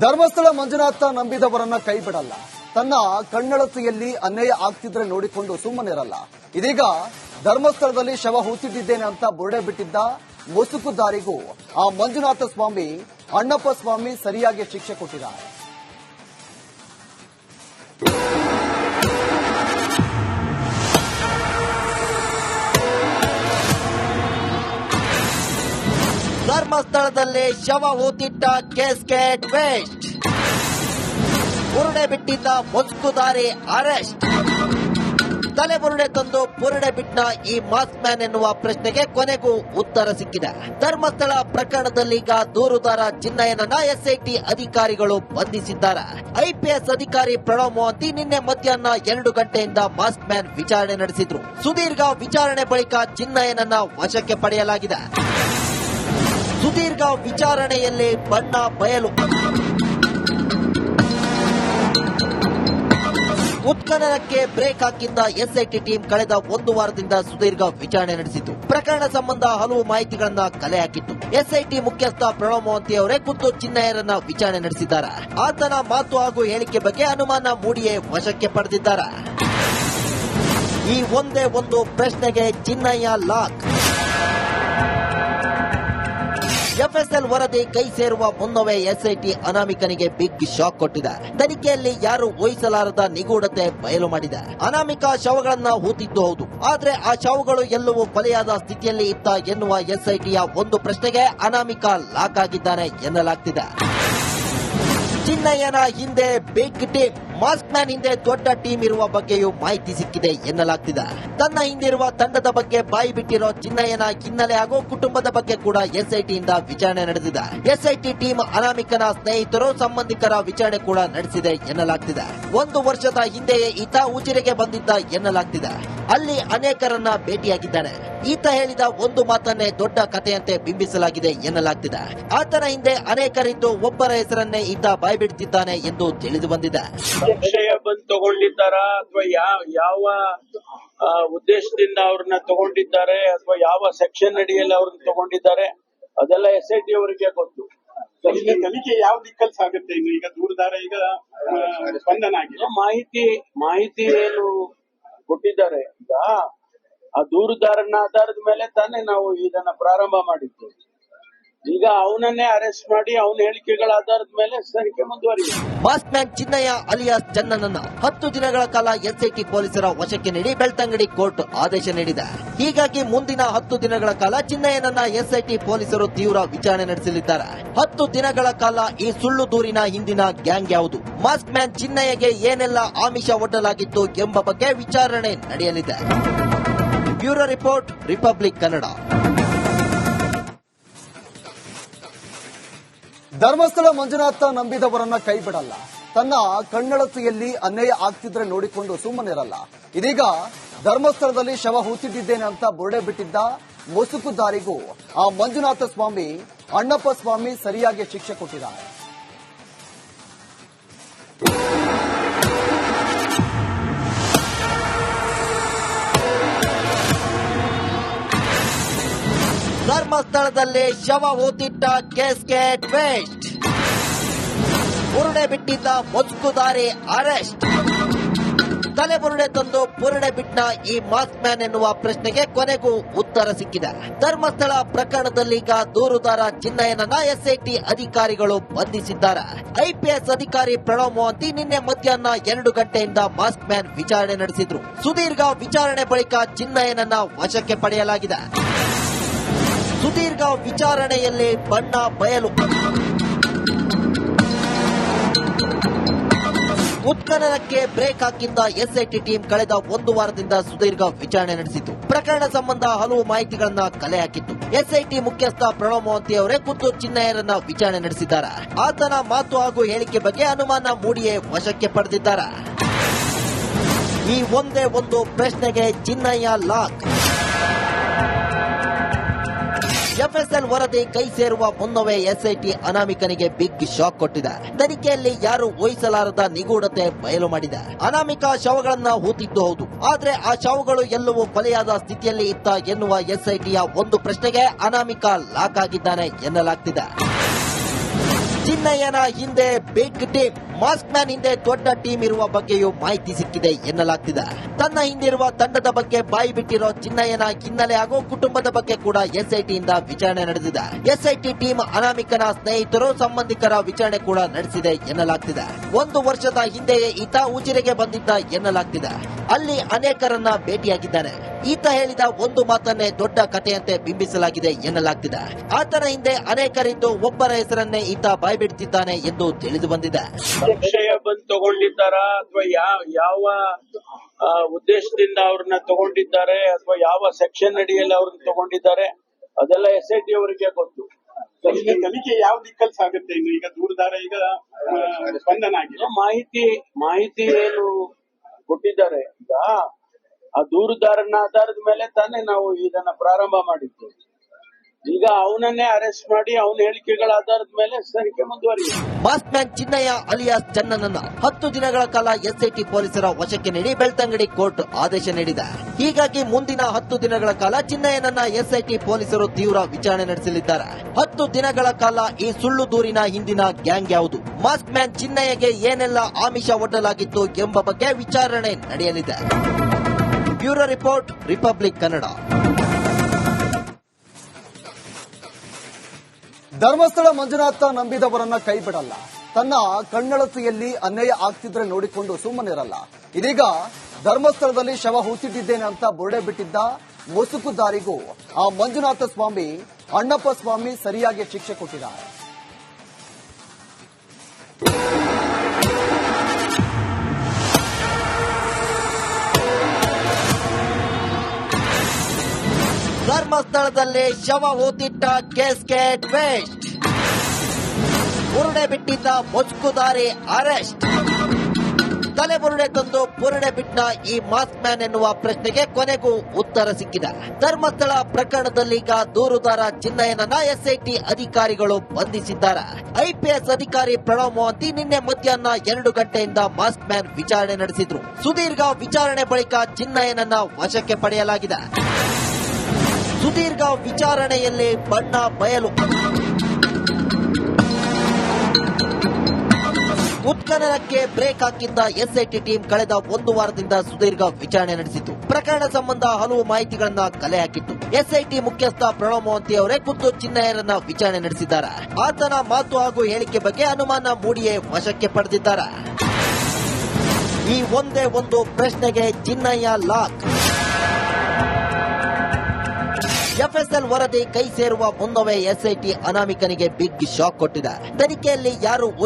ಧರ್ಮಸ್ಥಳ ಮಂಜುನಾಥ ನಂಬಿದವರನ್ನ ಕೈ ಬಿಡಲ್ಲ ತನ್ನ ಕಣ್ಣಳತೆಯಲ್ಲಿ ಅನ್ಯಾಯ ಆಗ್ತಿದ್ರೆ ನೋಡಿಕೊಂಡು ಸುಮ್ಮನಿರಲ್ಲ. ಇದೀಗ ಧರ್ಮಸ್ಥಳದಲ್ಲಿ ಶವ ಹೂತಿಟ್ಟಿದ್ದೇನೆ ಅಂತ ಬುರುಡೆ ಬಿಟ್ಟಿದ್ದ ಮುಸುಕುದಾರಿಗೂ ಆ ಮಂಜುನಾಥ ಸ್ವಾಮಿ ಅಣ್ಣಪ್ಪ ಸ್ವಾಮಿ ಸರಿಯಾಗಿ ಶಿಕ್ಷೆ ಕೊಟ್ಟಿದ್ದಾರೆ. ಧರ್ಮಸ್ಥಳದಲ್ಲಿ ಶವ ಹೂತಿಟ್ಟ ಕೇಸ್ಕೆಟ್ ವೇಸ್ಟ್ ಬುರುಡೆ ಬಿಟ್ಟಿದ್ದ ಮುಸ್ಕುದಾರಿ ಅರೆಸ್ಟ್. ತಲೆ ಬುರುಡೆ ತಂದು ಬುರುಡೆ ಬಿಟ್ಟ ಈ ಮಾಸ್ಕ್ ಮ್ಯಾನ್ ಎನ್ನುವ ಪ್ರಶ್ನೆಗೆ ಕೊನೆಗೂ ಉತ್ತರ ಸಿಕ್ಕಿದೆ. ಧರ್ಮಸ್ಥಳ ಪ್ರಕರಣದಲ್ಲೀಗ ದೂರುದಾರ ಚಿನ್ನಯ್ಯನನ್ನ ಎಸ್ಐಟಿ ಅಧಿಕಾರಿಗಳು ಬಂಧಿಸಿದ್ದಾರೆ. ಐಪಿಎಸ್ ಅಧಿಕಾರಿ ಪ್ರಣವ್ ಮೋಹಂತಿ ನಿನ್ನೆ ಮಧ್ಯಾಹ್ನ ಎರಡು ಗಂಟೆಯಿಂದ ಮಾಸ್ಕ್ ಮ್ಯಾನ್ ವಿಚಾರಣೆ ನಡೆಸಿದ್ರು. ಸುದೀರ್ಘ ವಿಚಾರಣೆ ಬಳಿಕ ಚಿನ್ನಯ್ಯನನ್ನ ವಶಕ್ಕೆ ಪಡೆಯಲಾಗಿದೆ. ಸುದೀರ್ಘ ವಿಚಾರಣೆಯಲ್ಲಿ ಬಣ್ಣ ಬಯಲು. ಉತ್ಖನನಕ್ಕೆ ಬ್ರೇಕ್ ಹಾಕಿದ್ದ ಎಸ್ಐಟಿ ಟೀಮ್ ಕಳೆದ ಒಂದು ವಾರದಿಂದ ಸುದೀರ್ಘ ವಿಚಾರಣೆ ನಡೆಸಿತು ಪ್ರಕರಣ ಸಂಬಂಧ ಹಲವು ಮಾಹಿತಿಗಳನ್ನ ಕಲೆ ಹಾಕಿತ್ತು. ಎಸ್ಐಟಿ ಮುಖ್ಯಸ್ಥ ಪ್ರಣವ್ ಮೋಹಂತಿ ಅವರೇ ಖುದ್ದು ಚಿನ್ನಯ್ಯರನ್ನ ವಿಚಾರಣೆ ನಡೆಸಿದ್ದಾರೆ. ಆತನ ಮಾತು ಹಾಗೂ ಹೇಳಿಕೆ ಬಗ್ಗೆ ಅನುಮಾನ ಮೂಡಿಯೇ ವಶಕ್ಕೆ ಪಡೆದಿದ್ದಾರೆ. ಈ ಒಂದೇ ಒಂದು ಪ್ರಶ್ನೆಗೆ ಚಿನ್ನಯ್ಯ ಲಾಕ್. ಎಫ್ಎಸ್ಎಲ್ ವರದಿ ಕೈ ಸೇರುವ ಮುನ್ನವೇ ಎಸ್ಐಟಿ ಅನಾಮಿಕನಿಗೆ ಬಿಗ್ ಶಾಕ್ ಕೊಟ್ಟಿದೆ. ತನಿಖೆಯಲ್ಲಿ ಯಾರು ಊಹಿಸಲಾರದ ನಿಗೂಢತೆ ಬಯಲು ಮಾಡಿದೆ. ಅನಾಮಿಕ ಶವಗಳನ್ನ ಹೂತಿದ್ದು ಹೌದು. ಆದ್ರೆ ಆ ಶವಗಳು ಎಲ್ಲವೂ ಕೊಲೆಯಾದ ಸ್ಥಿತಿಯಲ್ಲಿ ಇತ್ತ ಎನ್ನುವ ಎಸ್ಐಟಿಯ ಒಂದು ಪ್ರಶ್ನೆಗೆ ಅನಾಮಿಕ ಲಾಕ್ ಆಗಿದ್ದಾನೆ ಎನ್ನಲಾಗ್ತಿದೆ. ಚಿನ್ನಯ್ಯನ ಹಿಂದೆ ಬಿಗ್ ಟೀಮ್ ಮಾಸ್ಕ್ ಮ್ಯಾನ್ ಹಿಂದೆ ದೊಡ್ಡ ಟೀಮ್ ಇರುವ ಬಗ್ಗೆಯೂ ಮಾಹಿತಿ ಸಿಕ್ಕಿದೆ ಎನ್ನಲಾಗ್ತಿದೆ. ತನ್ನ ಹಿಂದಿರುವ ತಂಡದ ಬಗ್ಗೆ ಬಾಯಿ ಬಿಟ್ಟಿರೋ ಚಿನ್ನಯ್ಯನ ಹಿನ್ನೆಲೆ ಹಾಗೂ ಕುಟುಂಬದ ಬಗ್ಗೆ ಕೂಡ ಎಸ್ಐಟಿಯಿಂದ ವಿಚಾರಣೆ ನಡೆದಿದೆ. ಎಸ್ಐಟಿ ಟೀಮ್ ಅನಾಮಿಕನ ಸ್ನೇಹಿತರು ಸಂಬಂಧಿಕರ ವಿಚಾರಣೆ ಕೂಡ ನಡೆಸಿದೆ ಎನ್ನಲಾಗ್ತಿದೆ. ಒಂದು ವರ್ಷದ ಹಿಂದೆಯೇ ಈತ ಉಜಿರೆಗೆ ಬಂದಿದ್ದ ಎನ್ನಲಾಗ್ತಿದೆ. ಅಲ್ಲಿ ಅನೇಕರನ್ನ ಭೇಟಿಯಾಗಿದ್ದಾನೆ ಈತ ಹೇಳಿದ ಒಂದು ಮಾತನ್ನೇ ದೊಡ್ಡ ಕಥೆಯಂತೆ ಬಿಂಬಿಸಲಾಗಿದೆ ಎನ್ನಲಾಗ್ತಿದೆ. ಆತನ ಹಿಂದೆ ಅನೇಕರಿದ್ದು ಒಬ್ಬರ ಹೆಸರನ್ನೇ ಈತ ಬಾಯ್ಬಿಡ್ತಿದ್ದಾನೆ ಎಂದು ತಿಳಿದು ಬಂದಿದೆ. ವಿಷಯ ಬಂದು ತಗೊಂಡಿದ್ದಾರ? ಅಥವಾ ಯಾವ ಯಾವ ಉದ್ದೇಶದಿಂದ ಅವ್ರನ್ನ ತಗೊಂಡಿದ್ದಾರೆ? ಅಥವಾ ಯಾವ ಸೆಕ್ಷನ್ ಅಡಿಯಲ್ಲಿ ಅವ್ರನ್ನ ತಗೊಂಡಿದ್ದಾರೆ? ಅದೆಲ್ಲ ಎಸ್ ಐ ಟಿ ಅವರಿಗೆ ಗೊತ್ತು. ತನಿಖೆ ಯಾವ ದಿಕ್ಕಲ್ಲಿ ಸಾಗುತ್ತೆ? ಇನ್ನು ಈಗ ದೂರದಾರ ಈಗ ಬಂಧನ ಆಗಿದೆ. ಮಾಹಿತಿ ಮಾಹಿತಿ ಏನು ಕೊಟ್ಟಿದ್ದಾರೆ? ಈಗ ಆ ದೂರದಾರನ ಆಧಾರದ ಮೇಲೆ ತಾನೇ ನಾವು ಇದನ್ನ ಪ್ರಾರಂಭ ಮಾಡಿದ್ದು ಈಗ ಅವನನ್ನೇ ಅರೆಸ್ಟ್ ಮಾಡಿ ಅವನ ಹೇಳಿಕೆಗಳ ಆಧಾರದ ಮೇಲೆ ತನಿಖೆ ಮುಂದುವರಿದೆ ಬಾಸ್ ಮ್ಯಾನ್ ಚಿನ್ನಯ್ಯ ಅಲಿಯಾಸ್ ಚನ್ನನನ್ನ ಹತ್ತು ದಿನಗಳ ಕಾಲ ಎಸ್ಐಟಿ ಪೊಲೀಸರ ವಶಕ್ಕೆ ನೀಡಿ ಬೆಳ್ತಂಗಡಿ ಕೋರ್ಟ್ ಆದೇಶ ನೀಡಿದೆ. ಹೀಗಾಗಿ ಮುಂದಿನ ಹತ್ತು ದಿನಗಳ ಕಾಲ ಚಿನ್ನಯ್ಯನನ್ನ ಎಸ್ಐಟಿ ಪೊಲೀಸರು ತೀವ್ರ ವಿಚಾರಣೆ ನಡೆಸಲಿದ್ದಾರೆ. ಹತ್ತು ದಿನಗಳ ಕಾಲ ಈ ಸುಳ್ಳು ದೂರಿನ ಹಿಂದಿನ ಗ್ಯಾಂಗ್ ಯಾವುದು? ಮಾಸ್ಕ್ ಮ್ಯಾನ್ ಚಿನ್ನಯ್ಯಗೆ ಏನೆಲ್ಲ ಆಮಿಷ ಒಡ್ಡಲಾಗಿತ್ತು ಎಂಬ ಬಗ್ಗೆ ವಿಚಾರಣೆ ನಡೆಯಲಿದೆ. Bureau report, republic Kannada. Dharmasthala Manjunatha ನಂಬಿದವರನ್ನ ಕೈ ಬಿಡಲ್ಲ ತನ್ನ ಕಣ್ಣಳತೆಯಲ್ಲಿ ಅನ್ಯಾಯ ಆಗ್ತಿದ್ರೆ ನೋಡಿಕೊಂಡು ಸುಮ್ಮನಿರಲ್ಲ. ಇದೀಗ ಧರ್ಮಸ್ಥಳದಲ್ಲಿ ಶವ ಹೂತಿಟ್ಟಿದ್ದೇನೆ ಅಂತ ಬುರುಡೆ ಬಿಟ್ಟಿದ್ದ ಮುಸುಕುದಾರಿಗೂ ಆ ಮಂಜುನಾಥ ಸ್ವಾಮಿ, ಅಣ್ಣಪ್ಪ ಸ್ವಾಮಿ ಸರಿಯಾಗಿ ಶಿಕ್ಷೆ ಕೊಟ್ಟಿದ್ದಾರೆ. ಧರ್ಮಸ್ಥಳದಲ್ಲಿ ಶವ ಹೂತಿಟ್ಟ ಕೇಸ್ಗೆ ಟ್ವೇಸ್ಟ್. ಬುರುಡೆ ಬಿಟ್ಟಿದ್ದ ಮುಸ್ಕುದಾರಿ ಅರೆಸ್ಟ್. ತಲೆ ಬುರುಡೆ ತಂದು ಬುರುಡೆ ಬಿಟ್ಟ ಈ ಮಾಸ್ಕ್ ಮ್ಯಾನ್ ಎನ್ನುವ ಪ್ರಶ್ನೆಗೆ ಕೊನೆಗೂ ಉತ್ತರ ಸಿಕ್ಕಿದೆ. ಧರ್ಮಸ್ಥಳ ಪ್ರಕರಣದಲ್ಲೀಗ ದೂರುದಾರ ಚಿನ್ನಯ್ಯನನ್ನ ಎಸ್ಐಟಿ ಅಧಿಕಾರಿಗಳು ಬಂಧಿಸಿದ್ದಾರೆ. ಐಪಿಎಸ್ ಅಧಿಕಾರಿ ಪ್ರಣವ್ ಮೋಹಂತಿ ನಿನ್ನೆ ಮಧ್ಯಾಹ್ನ ಎರಡು ಗಂಟೆಯಿಂದ ಮಾಸ್ಕ್ ಮ್ಯಾನ್ ವಿಚಾರಣೆ ನಡೆಸಿದ್ರು. ಸುದೀರ್ಘ ವಿಚಾರಣೆ ಬಳಿಕ ಚಿನ್ನಯ್ಯನನ್ನ ವಶಕ್ಕೆ ಪಡೆಯಲಾಗಿದೆ. ಸುದೀರ್ಘ ವಿಚಾರಣೆಯಲ್ಲಿ ಬಣ್ಣ ಬಯಲು. ಉತ್ಖನನಕ್ಕೆ ಬ್ರೇಕ್ ಹಾಕಿದ್ದ ಎಸ್ಐಟಿ ಟೀಮ್ ಕಳೆದ ಒಂದು ವಾರದಿಂದ ಸುದೀರ್ಘ ವಿಚಾರಣೆ ನಡೆಸಿತು ಪ್ರಕರಣ ಸಂಬಂಧ ಹಲವು ಮಾಹಿತಿಗಳನ್ನ ಕಲೆ ಹಾಕಿತ್ತು. ಎಸ್ಐಟಿ ಮುಖ್ಯಸ್ಥ ಪ್ರಣವ್ ಮೋಹಂತಿ ಅವರೇ ಖುದ್ದು ಚಿನ್ನಯ್ಯರನ್ನ ವಿಚಾರಣೆ ನಡೆಸಿದ್ದಾರೆ. ಆತನ ಮಾತು ಹಾಗೂ ಹೇಳಿಕೆ ಬಗ್ಗೆ ಅನುಮಾನ ಮೂಡಿಯೇ ವಶಕ್ಕೆ ಪಡೆದಿದ್ದಾರೆ. ಈ ಒಂದೇ ಒಂದು ಪ್ರಶ್ನೆಗೆ ಚಿನ್ನಯ್ಯ ಲಾಕ್. ಎಫ್ಎಸ್ಎಲ್ ವರದಿ ಕೈ ಸೇರುವ ಮುನ್ನವೇ ಎಸ್ಐಟಿ ಅನಾಮಿಕನಿಗೆ ಬಿಗ್ ಶಾಕ್ ಕೊಟ್ಟಿದೆ. ತನಿಖೆಯಲ್ಲಿ ಯಾರು ಊಹಿಸಲಾರದ ನಿಗೂಢತೆ ಬಯಲು ಮಾಡಿದೆ. ಅನಾಮಿಕ ಶವಗಳನ್ನ ಹೂತಿದ್ದು ಹೌದು. ಆದ್ರೆ ಆ ಶವಗಳು ಎಲ್ಲವೂ ಕೊಲೆಯಾದ ಸ್ಥಿತಿಯಲ್ಲಿ ಇತ್ತ ಎನ್ನುವ ಎಸ್ಐಟಿಯ ಒಂದು ಪ್ರಶ್ನೆಗೆ ಅನಾಮಿಕ ಲಾಕ್ ಆಗಿದ್ದಾನೆ ಎನ್ನಲಾಗ್ತಿದೆ. ಚಿನ್ನಯ್ಯನ ಹಿಂದೆ ಬಿಗ್ ಟೀಮ್ ಮಾಸ್ಕ್ ಮ್ಯಾನ್ ಹಿಂದೆ ದೊಡ್ಡ ಟೀಮ್ ಇರುವ ಬಗ್ಗೆಯೂ ಮಾಹಿತಿ ಸಿಕ್ಕಿದೆ ಎನ್ನಲಾಗ್ತಿದೆ. ತನ್ನ ಹಿಂದಿರುವ ತಂಡದ ಬಗ್ಗೆ ಬಾಯಿ ಬಿಟ್ಟಿರೋ ಚಿನ್ನಯ್ಯನ ಹಿನ್ನೆಲೆ ಹಾಗೂ ಕುಟುಂಬದ ಬಗ್ಗೆ ಕೂಡ ಎಸ್ಐಟಿಯಿಂದ ವಿಚಾರಣೆ ನಡೆದಿದೆ. ಎಸ್ಐಟಿ ಟೀಮ್ ಅನಾಮಿಕನ ಸ್ನೇಹಿತರು ಸಂಬಂಧಿಕರ ವಿಚಾರಣೆ ಕೂಡ ನಡೆಸಿದೆ ಎನ್ನಲಾಗ್ತಿದೆ. ಒಂದು ವರ್ಷದ ಹಿಂದೆಯೇ ಈತ ಉಜಿರೆಗೆ ಬಂದಿದ್ದ ಎನ್ನಲಾಗ್ತಿದೆ. ಅಲ್ಲಿ ಅನೇಕರನ್ನ ಭೇಟಿಯಾಗಿದ್ದಾನೆ ಈತ ಹೇಳಿದ ಒಂದು ಮಾತನ್ನೇ ದೊಡ್ಡ ಕಥೆಯಂತೆ ಬಿಂಬಿಸಲಾಗಿದೆ ಎನ್ನಲಾಗ್ತಿದೆ. ಆತನ ಹಿಂದೆ ಅನೇಕರಿದ್ದು ಒಬ್ಬರ ಹೆಸರನ್ನೇ ಈತ ಬಾಯ್ಬಿಡ್ತಿದ್ದಾನೆ ಎಂದು ತಿಳಿದು ಬಂದಿದೆ. ವಿಷಯ ಬಂದು ತಗೊಂಡಿದ್ದಾರ? ಅಥವಾ ಯಾವ ಯಾವ ಉದ್ದೇಶದಿಂದ ಅವ್ರನ್ನ ತಗೊಂಡಿದ್ದಾರೆ? ಅಥವಾ ಯಾವ ಸೆಕ್ಷನ್ ಅಡಿಯಲ್ಲಿ ಅವ್ರನ್ನ ತಗೊಂಡಿದ್ದಾರೆ? ಅದೆಲ್ಲ ಎಸ್ ಐ ಟಿ ಅವರಿಗೆ ಗೊತ್ತು. ತನಿಖೆ ಯಾವ ದಿಕ್ಕಲ್ಲಿ ಆಗುತ್ತೆ ಈಗ ದೂರದಾರ ಈಗ ಸ್ಪಂದನ ಆಗಿದೆ ಮಾಹಿತಿ ಮಾಹಿತಿ ಏನು ಕೊಟ್ಟಿದ್ದಾರೆ. ಈಗ ಆ ದೂರುದಾರನ ಆಧಾರದ ಮೇಲೆ ತಾನೇ ನಾವು ಇದನ್ನ ಪ್ರಾರಂಭ ಮಾಡಿದ್ದು ಈಗ ಅವನನ್ನೇ ಅರೆಸ್ಟ್ ಮಾಡಿ ಅವನ ಹೇಳಿಕೆಗಳ ಆಧಾರದ ಮೇಲೆ ತನಿಖೆ ಮುಂದುವರಿಯುತ್ತೆ. ಮಾಸ್ಕ್ ಮ್ಯಾನ್ ಚಿನ್ನಯ್ಯ ಅಲಿಯಾಸ್ ಚನ್ನನನ್ನ ಹತ್ತು ದಿನಗಳ ಕಾಲ ಎಸ್ಐಟಿ ಪೊಲೀಸರ ವಶಕ್ಕೆ ನೀಡಿ ಬೆಳ್ತಂಗಡಿ ಕೋರ್ಟ್ ಆದೇಶ ನೀಡಿದೆ. ಹೀಗಾಗಿ ಮುಂದಿನ ಹತ್ತು ದಿನಗಳ ಕಾಲ ಚಿನ್ನಯ್ಯನನ್ನ ಎಸ್ಐಟಿ ಪೊಲೀಸರು ತೀವ್ರ ವಿಚಾರಣೆ ನಡೆಸಲಿದ್ದಾರೆ. ಹತ್ತು ದಿನಗಳ ಕಾಲ ಈ ಸುಳ್ಳು ದೂರಿನ ಹಿಂದಿನ ಗ್ಯಾಂಗ್ ಯಾವುದು? ಮಾಸ್ಕ್ ಮ್ಯಾನ್ ಚಿನ್ನಯ್ಯಗೆ ಏನೆಲ್ಲ ಆಮಿಷ ಒಡ್ಡಲಾಗಿತ್ತು ಎಂಬ ಬಗ್ಗೆ ವಿಚಾರಣೆ ನಡೆಯಲಿದೆ. Bureau report, republic Kannada. Dharmasthala Manjunatha ನಂಬಿದವರನ್ನ ಕೈ ಬಿಡಲ್ಲ ತನ್ನ ಕಣ್ಣಳತೆಯಲ್ಲಿ ಅನ್ಯಾಯ ಆಗ್ತಿದ್ರೆ ನೋಡಿಕೊಂಡು ಸುಮ್ಮನಿರಲ್ಲ. ಇದೀಗ ಧರ್ಮಸ್ಥಳದಲ್ಲಿ ಶವ ಹೂತಿಟ್ಟಿದ್ದೇನೆ ಅಂತ ಬುರುಡೆ ಬಿಟ್ಟಿದ್ದ ಮುಸುಕುದಾರಿಗೂ ಆ ಮಂಜುನಾಥ ಸ್ವಾಮಿ, ಅಣ್ಣಪ್ಪ ಸ್ವಾಮಿ ಸರಿಯಾಗಿ ಶಿಕ್ಷೆ ಕೊಟ್ಟಿದ್ದಾರೆ. ಧರ್ಮಸ್ಥಳದಲ್ಲಿ ಶವ ಹೂತಿಟ್ಟ ಕೇಸ್ಗೆ ಟ್ವೇಸ್ಟ್ ಬುರುಡೆ ಬಿಟ್ಟಿದ್ದ ಮುಚ್ಕುದಾರಿ ಅರೆಸ್ಟ್. ತಲೆ ಬುರುಡೆ ತಂದು ಬುರುಡೆ ಬಿಟ್ಟ ಈ ಮಾಸ್ಕ್ ಮ್ಯಾನ್ ಎನ್ನುವ ಪ್ರಶ್ನೆಗೆ ಕೊನೆಗೂ ಉತ್ತರ ಸಿಕ್ಕಿದೆ. ಧರ್ಮಸ್ಥಳ ಪ್ರಕರಣದಲ್ಲೀಗ ದೂರುದಾರ ಚಿನ್ನಯ್ಯನನ್ನ ಎಸ್ಐಟಿ ಅಧಿಕಾರಿಗಳು ಬಂಧಿಸಿದ್ದಾರೆ. ಐಪಿಎಸ್ ಅಧಿಕಾರಿ ಪ್ರಣವ್ ಮೋಹಂತಿ ನಿನ್ನೆ ಮಧ್ಯಾಹ್ನ ಎರಡು ಗಂಟೆಯಿಂದ ಮಾಸ್ಕ್ ಮ್ಯಾನ್ ವಿಚಾರಣೆ ನಡೆಸಿದ್ರು. ಸುದೀರ್ಘ ವಿಚಾರಣೆ ಬಳಿಕ ಚಿನ್ನಯ್ಯನನ್ನ ವಶಕ್ಕೆ ಪಡೆಯಲಾಗಿದೆ. ಸುದೀರ್ಘ ವಿಚಾರಣೆಯಲ್ಲಿ ಬಣ್ಣ ಬಯಲು. ಉತ್ಖನನಕ್ಕೆ ಬ್ರೇಕ್ ಹಾಕಿದ್ದ ಎಸ್ಐಟಿ ಟೀಮ್ ಕಳೆದ ಒಂದು ವಾರದಿಂದ ಸುದೀರ್ಘ ವಿಚಾರಣೆ ನಡೆಸಿತು ಪ್ರಕರಣ ಸಂಬಂಧ ಹಲವು ಮಾಹಿತಿಗಳನ್ನ ಕಲೆ ಹಾಕಿತ್ತು. ಎಸ್ಐಟಿ ಮುಖ್ಯಸ್ಥ ಪ್ರಣವ್ ಮೋಹಂತಿ ಅವರೇ ಖುದ್ದು ಚಿನ್ನಯ್ಯರನ್ನ ವಿಚಾರಣೆ ನಡೆಸಿದ್ದಾರೆ. ಆತನ ಮಾತು ಹಾಗೂ ಹೇಳಿಕೆ ಬಗ್ಗೆ ಅನುಮಾನ ಮೂಡಿಯೇ ವಶಕ್ಕೆ ಪಡೆದಿದ್ದಾರೆ. ಈ ಒಂದೇ ಒಂದು ಪ್ರಶ್ನೆಗೆ ಚಿನ್ನಯ್ಯ ಲಾಕ್. ಎಫ್ಎಸ್ಎಲ್ ವರದಿ ಕೈ ಸೇರುವ ಮುನ್ನವೇ ಎಸ್ಐಟಿ ಅನಾಮಿಕನಿಗೆ ಬಿಗ್ ಶಾಕ್ ಕೊಟ್ಟಿದೆ. ತನಿಖೆಯಲ್ಲಿ ಯಾರು